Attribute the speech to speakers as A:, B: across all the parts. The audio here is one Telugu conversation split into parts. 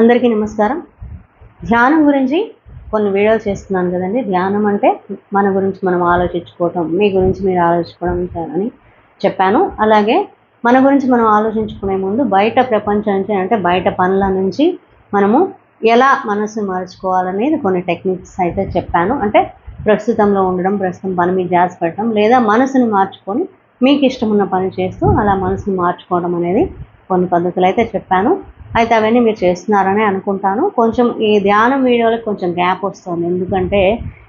A: అందరికీ నమస్కారం. ధ్యానం గురించి కొన్ని వీడియోలు చేస్తున్నాను కదండి. ధ్యానం అంటే మన గురించి మనం ఆలోచించుకోవటం మీ గురించి మీరు ఆలోచించుకోవడం అని చెప్పాను. అలాగే మన గురించి మనం ఆలోచించుకునే ముందు బయట ప్రపంచం నుంచి అంటే బయట పనుల నుంచి మనము ఎలా మనసు మార్చుకోవాలనేది కొన్ని టెక్నిక్స్ అయితే చెప్పాను. అంటే ప్రస్తుతంలో ఉండడం ప్రస్తుతం పని మీద జాస్ పెట్టడం లేదా మనసుని మార్చుకొని మీకు ఇష్టం ఉన్న పని చేస్తూ అలా మనసుని మార్చుకోవడం అనేది కొన్ని పద్ధతులు అయితే చెప్పాను. అయితే అవన్నీ మీరు చేస్తున్నారని అనుకుంటాను. కొంచెం ఈ ధ్యానం వీడియోలకు కొంచెం గ్యాప్ వస్తుంది. ఎందుకంటే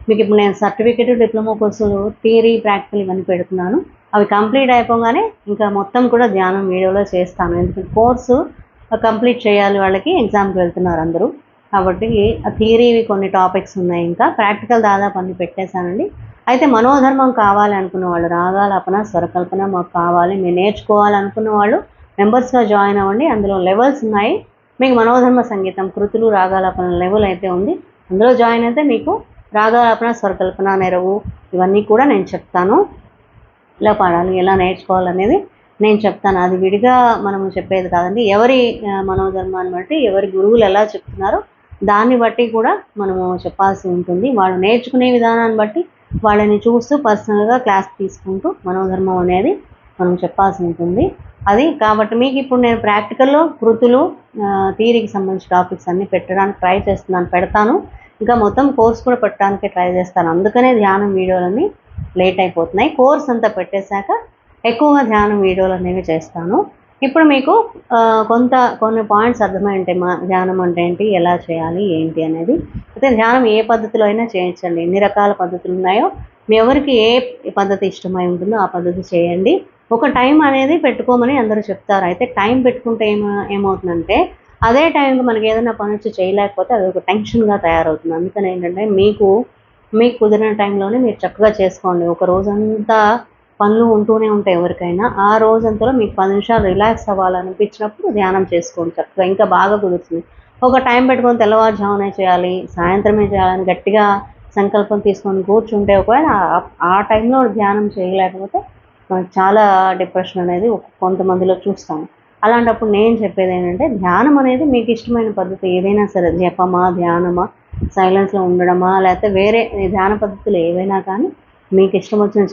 A: మీకు ఇప్పుడు నేను సర్టిఫికేట్ డిప్లొమా కోర్సులు థియరీ ప్రాక్టికల్ ఇవన్నీ పెడుతున్నాను. అవి కంప్లీట్ అయిపోగానే ఇంకా మొత్తం కూడా ధ్యానం వీడియోలో చేస్తాను. ఎందుకంటే కోర్సు కంప్లీట్ చేయాలి వాళ్ళకి ఎగ్జామ్కి వెళ్తున్నారు అందరూ. కాబట్టి ఆ థియరీవి కొన్ని టాపిక్స్ ఉన్నాయి. ఇంకా ప్రాక్టికల్ దాదాపు అన్ని పెట్టేశానండి. అయితే మనోధర్మం కావాలి అనుకున్న వాళ్ళు రాగాలపన స్వరకల్పన మాకు కావాలి. మేము నేర్చుకోవాలనుకున్న వాళ్ళు మెంబర్స్గా జాయిన్ అవ్వండి. అందులో లెవెల్స్ ఉన్నాయి. మీకు మనోధర్మ సంగీతం కృతులు రాగాలాపన లెవెల్ అయితే ఉంది. అందులో జాయిన్ అయితే మీకు రాగాలాపన స్వరకల్పన నెరవు ఇవన్నీ కూడా నేను చెప్తాను. ఎలా పాడాలి ఎలా నేర్చుకోవాలనేది నేను చెప్తాను. అది విడిగా మనము చెప్పేది కాదండి. ఎవరి మనోధర్మాన్ని బట్టి ఎవరి గురువులు ఎలా చెప్తున్నారో దాన్ని బట్టి కూడా మనము చెప్పాల్సి ఉంటుంది. వాళ్ళు నేర్చుకునే విధానాన్ని బట్టి వాళ్ళని చూస్తూ పర్సనల్గా క్లాస్ తీసుకుంటూ మనోధర్మం అనేది మనం చెప్పాల్సి ఉంటుంది. అది కాబట్టి మీకు ఇప్పుడు నేను ప్రాక్టికల్లో కృతులు థియరీకి సంబంధించిన టాపిక్స్ అన్నీ పెట్టడానికి ట్రై చేస్తున్నాను పెడతాను. ఇంకా మొత్తం కోర్స్ కూడా పెట్టడానికి ట్రై చేస్తాను. అందుకనే ధ్యానం వీడియోలన్నీ లేట్ అయిపోతున్నాయి. కోర్స్ అంతా పెట్టేశాక ఎక్కువగా ధ్యానం వీడియోలు అనేవి చేస్తాను. ఇప్పుడు మీకు కొంత కొన్ని పాయింట్స్ అర్థమై ఉంటాయి మా ధ్యానం అంటే ఏంటి ఎలా చేయాలి ఏంటి అనేది. అయితే ధ్యానం ఏ పద్ధతిలో అయినా చేయించండి. ఎన్ని రకాల పద్ధతులు ఉన్నాయో మీ ఎవరికి ఏ పద్ధతి ఇష్టమై ఉంటుందో ఆ పద్ధతి చేయండి. ఒక టైం అనేది పెట్టుకోమని అందరూ చెప్తారు. అయితే టైం పెట్టుకుంటే ఏమ ఏమవుతుందంటే అదే టైంకి మనకి ఏదైనా పని వచ్చి చేయలేకపోతే అది ఒక టెన్షన్గా తయారవుతుంది. అందుకని ఏంటంటే మీకు మీకు కుదిరిన టైంలోనే మీరు చక్కగా చేసుకోండి. ఒక రోజంతా పనులు ఉంటూనే ఉంటాయి ఎవరికైనా. ఆ రోజంతలో మీకు పది నిమిషాలు రిలాక్స్ అవ్వాలనిపించినప్పుడు ధ్యానం చేసుకోండి చక్కగా. ఇంకా బాగా కుదురుతుంది. ఒక టైం పెట్టుకొని తెల్లవారుజామునే చేయాలి సాయంత్రమే చేయాలని గట్టిగా సంకల్పం తీసుకొని కూర్చుంటే ఒకవేళ ఆ- టైంలో ధ్యానం చేయలేకపోతే చాలా డిప్రెషన్ అనేది కొంతమందిలో చూస్తాము. అలాంటప్పుడు నేను చెప్పేది ఏంటంటే ధ్యానం అనేది మీకు ఇష్టమైన పద్ధతి ఏదైనా సరే జపమా ధ్యానమా సైలెన్స్లో ఉండడమా లేకపోతే వేరే ధ్యాన పద్ధతులు ఏవైనా కానీ మీకు ఇష్టం వచ్చిన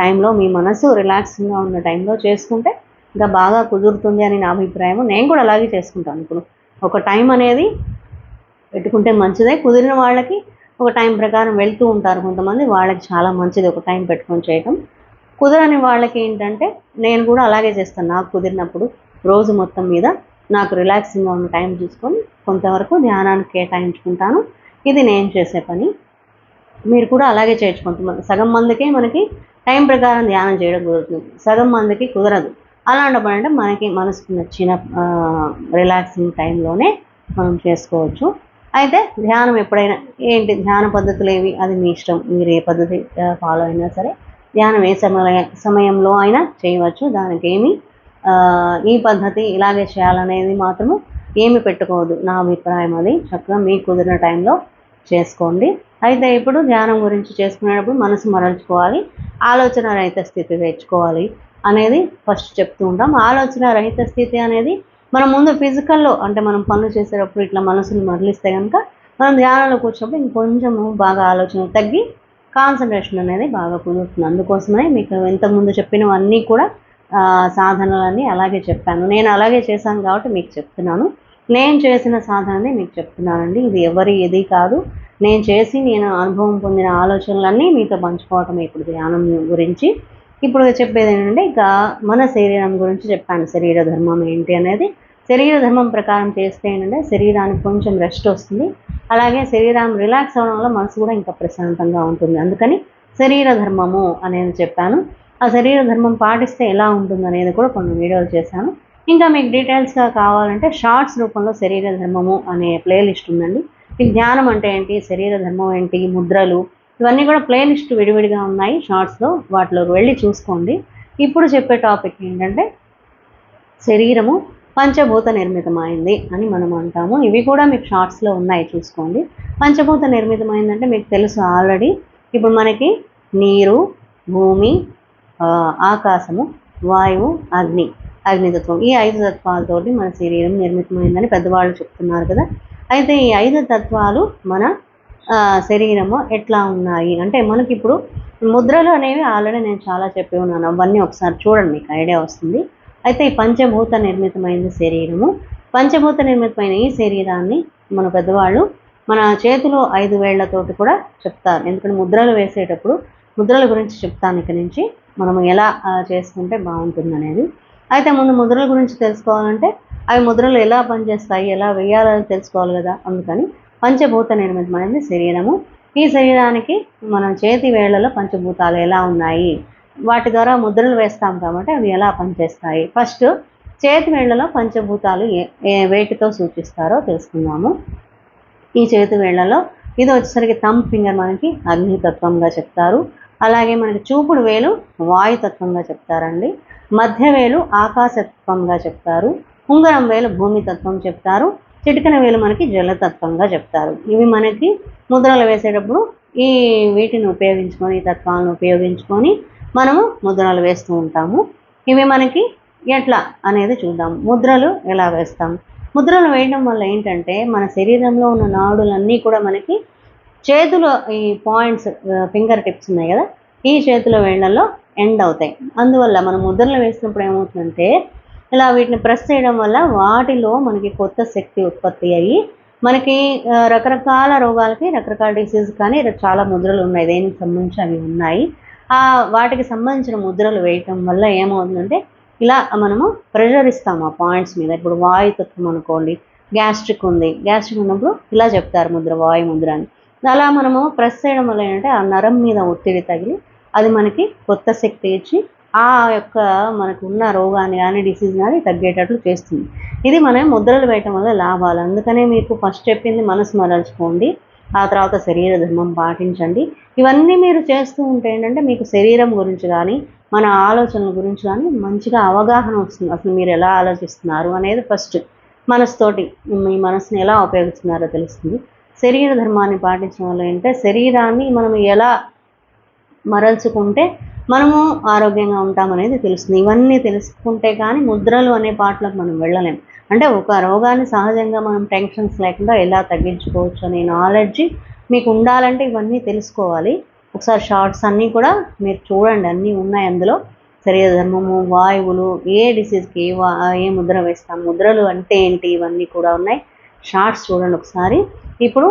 A: టైంలో మీ మనసు రిలాక్సింగ్గా ఉన్న టైంలో చేసుకుంటే ఇంకా బాగా కుదురుతుంది అని నా అభిప్రాయం నేను కూడా అలాగే చేసుకుంటాను ఇప్పుడు ఒక టైం అనేది పెట్టుకుంటే మంచిదే. కుదిరిన వాళ్ళకి ఒక టైం ప్రకారం వెళ్తూ ఉంటారు కొంతమంది. వాళ్ళకి చాలా మంచిది ఒక టైం పెట్టుకొని చేయటం. కుదరని వాళ్ళకి ఏంటంటే నేను కూడా అలాగే చేస్తాను. నాకు కుదిరినప్పుడు రోజు మొత్తం మీద నాకు రిలాక్సింగ్గా ఉన్న టైం చూసుకొని కొంతవరకు ధ్యానానికి కేటాయించుకుంటాను. ఇది నేను చేసే పని. మీరు కూడా అలాగే చేయొచ్చు కొంతమంది సగం మందికే మనకి టైం ప్రకారం ధ్యానం చేయడం కుదురుతుంది. సగం మందికి కుదరదు. అలాంటప్పుడు అంటే మనకి మనసుకు నచ్చిన రిలాక్సింగ్ టైంలోనే మనం చేసుకోవచ్చు. అయితే ధ్యానం ఎప్పుడైనా ఏంటి? ధ్యాన పద్ధతులు ఏవి? అది మీ ఇష్టం. మీరు ఏ పద్ధతి ఫాలో అయినా సరే ధ్యానం ఏ సమయ సమయంలో అయినా చేయవచ్చు. దానికి ఏమి ఈ పద్ధతి ఇలాగే చేయాలనేది మాత్రము ఏమి పెట్టుకోవద్దు. నా అభిప్రాయం అది. చక్కగా మీకు కుదిరిన టైంలో చేసుకోండి. అయితే ఇప్పుడు ధ్యానం గురించి చేసుకునేటప్పుడు మనసు మరల్చుకోవాలి. ఆలోచన రహిత స్థితి తెచ్చుకోవాలి అనేది ఫస్ట్ చెప్తూ ఉంటాం. ఆలోచన రహిత స్థితి అనేది మనం ముందు ఫిజికల్లో అంటే మనం పనులు చేసేటప్పుడు ఇట్లా మనసుని మరలిస్తే కనుక మనం ధ్యానంలో కూర్చున్నప్పుడు ఇంకొంచెము బాగా ఆలోచన తగ్గి కాన్సన్ట్రేషన్ అనేది బాగా కుదురుతుంది. అందుకోసమే మీకు ఇంతకుముందు చెప్పినవన్నీ కూడా సాధనలన్నీ అలాగే చెప్పాను. నేను అలాగే చేశాను కాబట్టి మీకు చెప్తున్నాను. నేను చేసిన సాధనని మీకు చెప్తున్నానండి. ఇది ఎవరి ఇది కాదు. నేను చేసి నేను అనుభవం పొందిన ఆలోచనలన్నీ మీతో పంచుకోవటం ఇప్పుడు ధ్యానం గురించి. ఇప్పుడు చెప్పేది ఏంటంటే ఇక మన శరీరం గురించి చెప్పాను. శరీర ధర్మం ఏంటి అనేది. శరీర ధర్మం ప్రకారం చేస్తే ఏంటంటే శరీరానికి కొంచెం రెస్ట్ వస్తుంది. అలాగే శరీరం రిలాక్స్ అవ్వడం వల్ల మనసు కూడా ఇంకా ప్రశాంతంగా ఉంటుంది. అందుకని శరీర ధర్మము అనేది చెప్పాను. ఆ శరీర ధర్మం పాటిస్తే ఎలా ఉంటుంది అనేది కూడా కొన్ని వీడియోలు చేశాను. ఇంకా మీకు డీటెయిల్స్గా కావాలంటే షార్ట్స్ రూపంలో శరీర ధర్మము అనే ప్లేలిస్ట్ ఉందండి. మీకు ధ్యానం అంటే ఏంటి? శరీర ధర్మం ఏంటి? ముద్రలు ఇవన్నీ కూడా ప్లేలిస్ట్ విడివిడిగా ఉన్నాయి షార్ట్స్లో వాటిలోకి వెళ్ళి చూసుకోండి. ఇప్పుడు చెప్పే టాపిక్ ఏంటంటే శరీరము పంచభూత నిర్మితమైంది అని మనం అంటాము. ఇవి కూడా మీకు షార్ట్స్లో ఉన్నాయి చూసుకోండి. పంచభూత నిర్మితమైందంటే మీకు తెలుసు ఆల్రెడీ ఇప్పుడు మనకి నీరు భూమి ఆకాశము వాయువు అగ్ని. అగ్నితత్వం. ఈ ఐదు తత్వాలతోటి మన శరీరం నిర్మితమైందని పెద్దవాళ్ళు చెప్తున్నారు కదా. అయితే ఈ ఐదు తత్వాలు మన శరీరము ఎట్లా ఉన్నాయి? అంటే మనకి ఇప్పుడు ముద్రలు అనేవి ఆల్రెడీ నేను చాలా చెప్పి ఉన్నాను. అవన్నీ ఒకసారి చూడండి మీకు ఐడియా వస్తుంది. అయితే ఈ పంచభూత నిర్మితమైన శరీరము పంచభూత నిర్మితమైన ఈ శరీరాన్ని మన పెద్దవాళ్ళు మన చేతిలో ఐదు వేళ్ళతోటి కూడా చెప్తారు. ఎందుకంటే ముద్రలు వేసేటప్పుడు ముద్రల గురించి చెప్తాను ఇక నుంచి. మనం ఎలా చేసుకుంటే బాగుంటుంది అనేది అయితే ముందు ముద్రల గురించి తెలుసుకోవాలంటే అవి ముద్రలు ఎలా పనిచేస్తాయి ఎలా వేయాలని తెలుసుకోవాలి కదా. అందుకని పంచభూత నిర్మితమైనది శరీరము. ఈ శరీరానికి మన చేతి వేళ్ళలో పంచభూతాలు ఎలా ఉన్నాయి? వాటి ద్వారా ముద్రలు వేస్తాం కాబట్టి అవి ఎలా పనిచేస్తాయి? ఫస్ట్ చేతి వేళ్ళలో పంచభూతాలు ఏ వేటితో సూచిస్తారో తెలుసుకుందాము. ఈ చేతి వేళ్ళలో ఇది వచ్చేసరికి థమ్ ఫింగర్ మనకి అగ్నితత్వంగా చెప్తారు. అలాగే మనకి చూపుడు వేలు వాయుతత్వంగా చెప్తారండి. మధ్య వేలు ఆకాశతత్వంగా చెప్తారు. ఉంగరం వేలు భూమి తత్వం చెప్తారు. చిటికన వేలు మనకి జలతత్వంగా చెప్తారు. ఇవి మనకి ముద్రలు వేసేటప్పుడు ఈ వీటిని ఉపయోగించుకొని ఈ తత్వాలను ఉపయోగించుకొని మనము ముద్రలు వేస్తూ ఉంటాము. ఇవి మనకి ఎట్లా అనేది చూద్దాం. ముద్రలు ఎలా వేస్తాం? ముద్రలు వేయడం వల్ల ఏంటంటే మన శరీరంలో ఉన్న నాడులన్నీ కూడా మనకి చేతులో ఈ పాయింట్స్ ఫింగర్ టిప్స్ ఉన్నాయి కదా? ఈ చేతుల వేళ్ళలో ఎండ్ అవుతాయి. అందువల్ల మనం ముద్రలు వేసినప్పుడు ఏమవుతుందంటే ఇలా వీటిని ప్రెస్ చేయడం వల్ల వాటిలో మనకి కొత్త శక్తి ఉత్పత్తి అయ్యి మనకి రకరకాల రోగాలకి రకరకాల డిసీజ్ కానీ చాలా ముద్రలు ఉన్నాయి. దేనికి సంబంధించి అవి ఉన్నాయి? ఆ వాటికి సంబంధించిన ముద్రలు వేయటం వల్ల ఏమవుతుందంటే ఇలా మనము ప్రెషర్ ఇస్తాము ఆ పాయింట్స్ మీద. ఇప్పుడు వాయుతత్వం అనుకోండి గ్యాస్ట్రిక్ ఉంది. గ్యాస్ట్రిక్ ఉన్నప్పుడు ఇలా చెప్తారు ముద్ర వాయు ముద్ర అని. అలా మనము ప్రెస్ చేయడం వల్ల ఏంటంటే ఆ నరం మీద ఒత్తిడి తగిలి అది మనకి కొత్త శక్తి ఇచ్చి ఆ యొక్క మనకు ఉన్న రోగాన్ని కానీ డిసీజ్ కానీ తగ్గేటట్లు చేస్తుంది. ఇది మనం ముద్రలు వేయటం వల్ల లాభాలు. అందుకనే మీకు ఫస్ట్ చెప్పింది మనసు మరల్చుకోండి. ఆ తర్వాత శరీర ధర్మం పాటించండి. ఇవన్నీ మీరు చేస్తూ ఉంటే ఏంటంటే మీకు శరీరం గురించి కానీ మన ఆలోచనల గురించి కానీ మంచిగా అవగాహన వస్తుంది. అసలు మీరు ఎలా ఆలోచిస్తున్నారు అనేది ఫస్ట్ మనసుతోటి మీ మనసుని ఎలా ఉపయోగిస్తున్నారో తెలుస్తుంది. శరీర ధర్మాన్ని పాటించడం వల్ల ఏంటంటే శరీరాన్ని మనం ఎలా మరల్చుకుంటే మనము ఆరోగ్యంగా ఉంటామనేది తెలుస్తుంది. ఇవన్నీ తెలుసుకుంటే కానీ ముద్రలు అనే పాటలకు మనం వెళ్ళలేం. అంటే ఒక రోగాన్ని సహజంగా మనం టెన్షన్స్ లేకుండా ఎలా తగ్గించుకోవచ్చు అనే నాలెడ్జ్ మీకు ఉండాలంటే ఇవన్నీ తెలుసుకోవాలి. ఒకసారి షార్ట్స్ అన్నీ కూడా మీరు చూడండి అన్నీ ఉన్నాయి అందులో. శరీరధర్మము వాయువులు ఏ డిసీజ్కి ఏ వా ఏ ముద్ర వేస్తాం ముద్రలు అంటే ఏంటి ఇవన్నీ కూడా ఉన్నాయి. షార్ట్స్ చూడండి ఒకసారి. ఇప్పుడు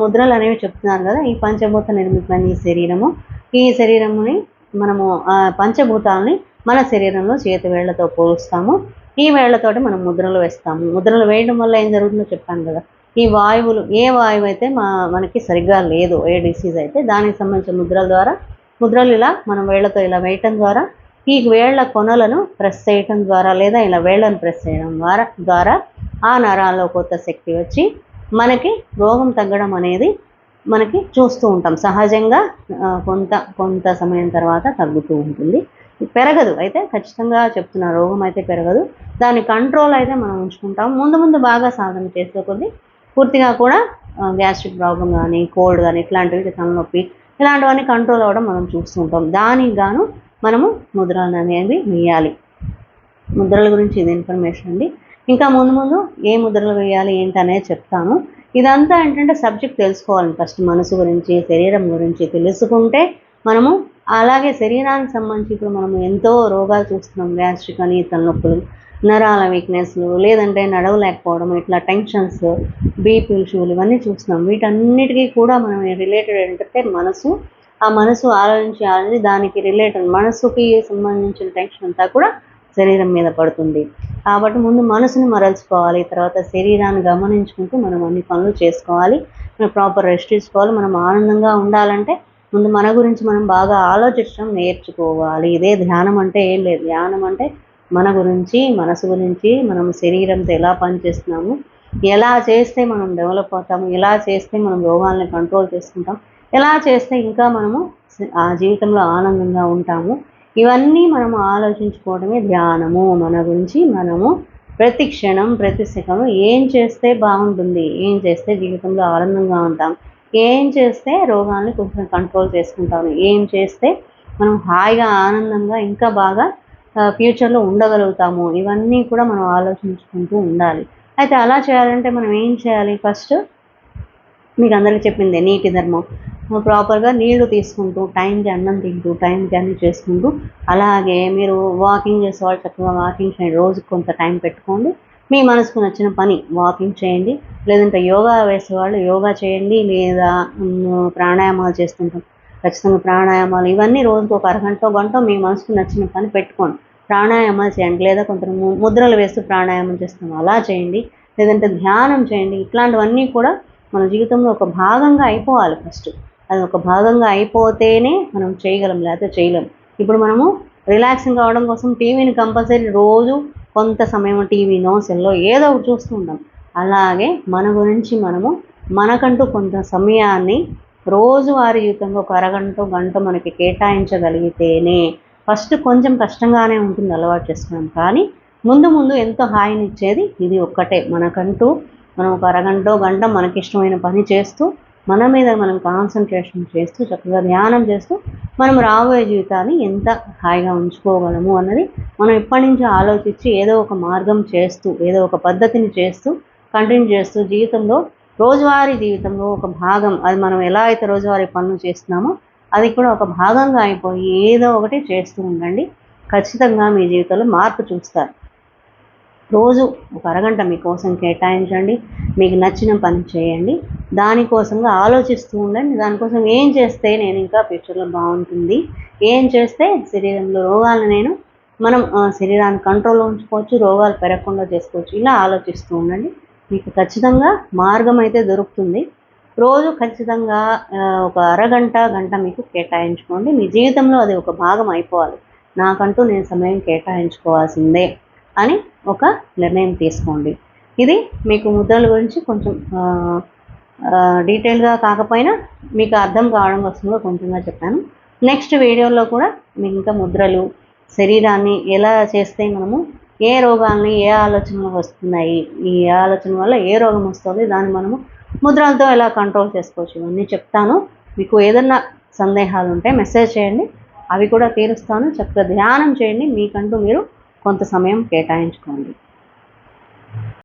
A: ముద్రలు అనేవి చెప్తున్నారు కదా ఈ పంచభూత నిర్మితమైన ఈ శరీరము. ఈ శరీరముని మనము పంచభూతాలని మన శరీరంలో చేతి వేళ్ళతో పోలుస్తాము. ఈ వేళ్ళతోటి మనం ముద్రలు వేస్తాము ముద్రలు వేయడం వల్ల ఏం జరుగుతుందో చెప్పాను కదా. ఈ వాయువులు ఏ వాయువు అయితే మా మనకి సరిగ్గా లేదు ఏ డిసీజ్ అయితే దానికి సంబంధించిన ముద్రల ద్వారా ముద్రలు ఇలా మనం వేళ్ళతో ఇలా వేయటం ద్వారా ఈ వేళ్ళ కొనలను ప్రెస్ చేయటం ద్వారా లేదా ఇలా వేళ్ళను ప్రెస్ చేయడం ద్వారా ద్వారా ఆ నరాల్లో కొత్త శక్తి వచ్చి మనకి రోగం తగ్గడం అనేది మనకి చూస్తూ ఉంటాం. సహజంగా కొంత కొంత సమయం తర్వాత తగ్గుతూ ఉంటుంది. పెరగదు. అయితే ఖచ్చితంగా చెప్తున్నా రోగం అయితే పెరగదు. దాని కంట్రోల్ అయితే మనం ఉంచుకుంటాం. ముందు ముందు బాగా సాధన చేసే కొద్ది పూర్తిగా కూడా గ్యాస్ట్రిక్ ప్రాబ్లం కానీ కోల్డ్ కానీ ఇట్లాంటివి తలనొప్పి ఇలాంటివన్నీ కంట్రోల్ అవ్వడం మనం చూస్తుంటాం దానికి గాను మనము ముద్రలు అనేవి వేయాలి. ముద్రల గురించి ఇది ఇన్ఫర్మేషన్ అండి. ఇంకా ముందు ముందు ఏ ముద్రలు వేయాలి ఏంటి అనేది చెప్తాను. ఇదంతా ఏంటంటే సబ్జెక్ట్ తెలుసుకోవాలి ఫస్ట్ మనసు గురించి శరీరం గురించి తెలుసుకుంటే మనము అలాగే శరీరానికి సంబంధించి ఇప్పుడు మనం ఎంతో రోగాలు చూస్తున్నాం గ్యాస్ట్రిక్ అని తలనొప్పులు నరాల వీక్నెస్లు లేదంటే నడవలేకపోవడం ఇట్లా టెన్షన్స్ బీపీ ఇష్యూలు ఇవన్నీ చూస్తున్నాం. వీటన్నిటికీ కూడా మనం రిలేటెడ్ ఏంటంటే మనసు ఆ మనసు ఆలోచించి ఆలోచించి దానికి రిలేటెడ్ మనసుకి సంబంధించిన టెన్షన్ అంతా కూడా శరీరం మీద పడుతుంది. కాబట్టి ముందు మనసుని మరల్చుకోవాలి తర్వాత శరీరాన్ని గమనించుకుంటూ మనం అన్ని పనులు చేసుకోవాలి మనం ప్రాపర్ రెస్ట్ తీసుకోవాలి మనం ఆనందంగా ఉండాలంటే ముందు మన గురించి మనం బాగా ఆలోచించడం నేర్చుకోవాలి. ఇదే ధ్యానం అంటే ఏం లేదు. ధ్యానం అంటే మన గురించి మనసు గురించి మనం శరీరంతో ఎలా పనిచేస్తున్నాము ఎలా చేస్తే మనం డెవలప్ అవుతాము ఎలా చేస్తే మనం రోగాల్ని కంట్రోల్ చేసుకుంటాం ఎలా చేస్తే ఇంకా మనము ఆ జీవితంలో ఆనందంగా ఉంటాము. ఇవన్నీ మనము ఆలోచించుకోవడమే ధ్యానము. మన గురించి మనము ప్రతి క్షణం ప్రతి సెకండ్ ఏం చేస్తే బాగుంటుంది ఏం చేస్తే జీవితంలో ఆనందంగా ఉంటాం ఏం చేస్తే రోగాల్ని కొంచెం కంట్రోల్ చేసుకుంటాము? ఏం చేస్తే మనం హాయిగా ఆనందంగా ఇంకా బాగా ఫ్యూచర్లో ఉండగలుగుతాము? ఇవన్నీ కూడా మనం ఆలోచించుకుంటూ ఉండాలి. అయితే అలా చేయాలంటే మనం ఏం చేయాలి? ఫస్ట్ మీకు అందరికీ చెప్పింది నీటి ధర్మం. ప్రాపర్గా నీళ్ళు తీసుకుంటూ టైంకి అన్నం తింటూ టైంకి అన్ని చేసుకుంటూ అలాగే మీరు వాకింగ్ చేసేవాళ్ళు చక్కగా వాకింగ్ చేయండి. రోజుకి కొంత టైం పెట్టుకోండి. మీ మనసుకు నచ్చిన పని వాకింగ్ చేయండి. లేదంటే యోగా వేసేవాళ్ళు యోగా చేయండి లేదా ప్రాణాయామాలు చేస్తుంటాం ఖచ్చితంగా ప్రాణాయామాలు ఇవన్నీ రోజుకు ఒక అరగంట గంట మీ మనసుకు నచ్చిన పని పెట్టుకోండి. ప్రాణాయామాలు చేయండి. లేదా కొంత ము- ముద్రలు వేస్తూ ప్రాణాయామం చేస్తాం అలా చేయండి. లేదంటే ధ్యానం చేయండి. ఇట్లాంటివన్నీ కూడా మన జీవితంలో ఒక భాగంగా అయిపోవాలి ఫస్ట్ అది ఒక భాగంగా అయిపోతేనే మనం చేయగలం లేకపోతే చేయలేం. ఇప్పుడు మనము రిలాక్సింగ్ కావడం కోసం టీవీని కంపల్సరీ రోజు కొంత సమయం టీవీనో సెల్లో ఏదో ఒకటి చూస్తూ ఉంటాం అలాగే మన గురించి మనము మనకంటూ కొంత సమయాన్ని రోజువారీ జీవితంలో ఒక అరగంట గంట మనకి కేటాయించగలిగితేనే ఫస్ట్ కొంచెం కష్టంగానే ఉంటుంది అలవాటు చేసుకున్నాం. కానీ ముందు ముందు ఎంతో హాయిని ఇచ్చేది ఇది ఒక్కటే. మనకంటూ మనం ఒక అరగంట గంట మనకి ఇష్టమైన పని చేస్తూ మన మీద మనం కాన్సన్ట్రేషన్ చేస్తూ చక్కగా ధ్యానం చేస్తూ మనం రాబోయే జీవితాన్ని ఎంత హాయిగా ఉంచుకోగలము అన్నది మనం ఇప్పటి నుంచి ఆలోచించి ఏదో ఒక మార్గం చేస్తూ ఏదో ఒక పద్ధతిని చేస్తూ కంటిన్యూ చేస్తూ జీవితంలో రోజువారీ జీవితంలో ఒక భాగం అది మనం ఎలా అయితే రోజువారీ పనులు చేస్తున్నామో అది కూడా ఒక భాగంగా అయిపోయి ఏదో ఒకటి చేస్తూ ఉండండి. ఖచ్చితంగా మీ జీవితంలో మార్పు చూస్తారు. రోజు ఒక అరగంట మీకోసం కేటాయించండి. మీకు నచ్చిన పని చేయండి. దానికోసంగా ఆలోచిస్తూ ఉండండి. దానికోసం ఏం చేస్తే నేను ఇంకా ఫ్యూచర్లో బాగుంటుంది? ఏం చేస్తే శరీరంలో రోగాలను నేను మనం శరీరాన్ని కంట్రోల్లో ఉంచుకోవచ్చు రోగాలు పెరగకుండా చేసుకోవచ్చు? ఇలా ఆలోచిస్తూ ఉండండి. మీకు ఖచ్చితంగా మార్గం అయితే దొరుకుతుంది. రోజు ఖచ్చితంగా ఒక అరగంట గంట మీకు కేటాయించుకోండి. మీ జీవితంలో అది ఒక భాగం అయిపోవాలి. నాకంటూ నేను సమయం కేటాయించుకోవాల్సిందే అని ఒక నిర్ణయం తీసుకోండి. ఇది మీకు ముద్రల గురించి కొంచెం డీటెయిల్గా కాకపోయినా మీకు అర్థం కావడం కోసం కొంచెంగా చెప్పాను. నెక్స్ట్ వీడియోలో కూడా మీకు ఇంకా ముద్రలు శరీరాన్ని ఎలా చేస్తే మనము ఏ రోగాల్ని ఏ ఆలోచనలు వస్తున్నాయి ఈ ఆలోచన వల్ల ఏ రోగం వస్తుంది దాన్ని మనము ముద్రలతో ఎలా కంట్రోల్ చేసుకోవచ్చు ఇవన్నీ చెప్తాను. మీకు ఏదన్నా సందేహాలు ఉంటే మెసేజ్ చేయండి. అవి కూడా తీరుస్తాను. చక్కగా ధ్యానం చేయండి. మీకంటూ మీరు కొంత సమయం కేటాయించుకోండి.